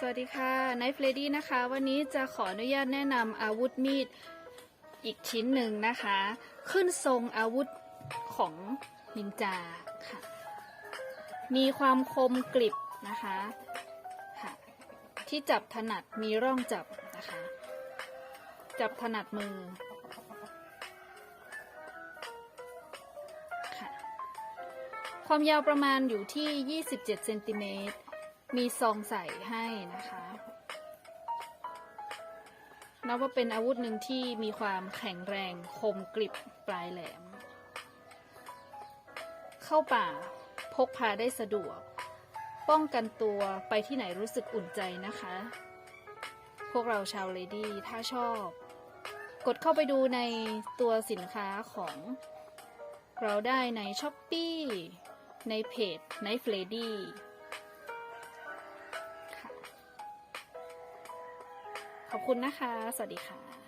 สวัสดีค่ะไนฟ์เลดี้นะคะ วันนี้จะขออนุญาตแนะนำอาวุธมีดอีกชิ้นหนึ่งนะคะ ขึ้นทรงอาวุธของนินจาค่ะ มีความคมกริบนะคะค่ะ ที่จับถนัดมีร่องจับนะคะ จับถนัดมือค่ะความยาวประมาณอยู่ที่ 27 เซนติเมตร มีซองใส่ให้นะคะนับว่าเป็นอาวุธหนึ่งที่มีความแข็งแรงคมกริบปลายแหลม เข้าป่าพกพาได้สะดวก ป้องกันตัวไปที่ไหนรู้สึกอุ่นใจนะคะ พวกเราชาวเลดี้ถ้าชอบ กดเข้าไปดูในตัวสินค้าของ เราได้ใน s h อ p e e ในเพจ Knife Lady ขอบคุณนะคะ สวัสดีค่ะ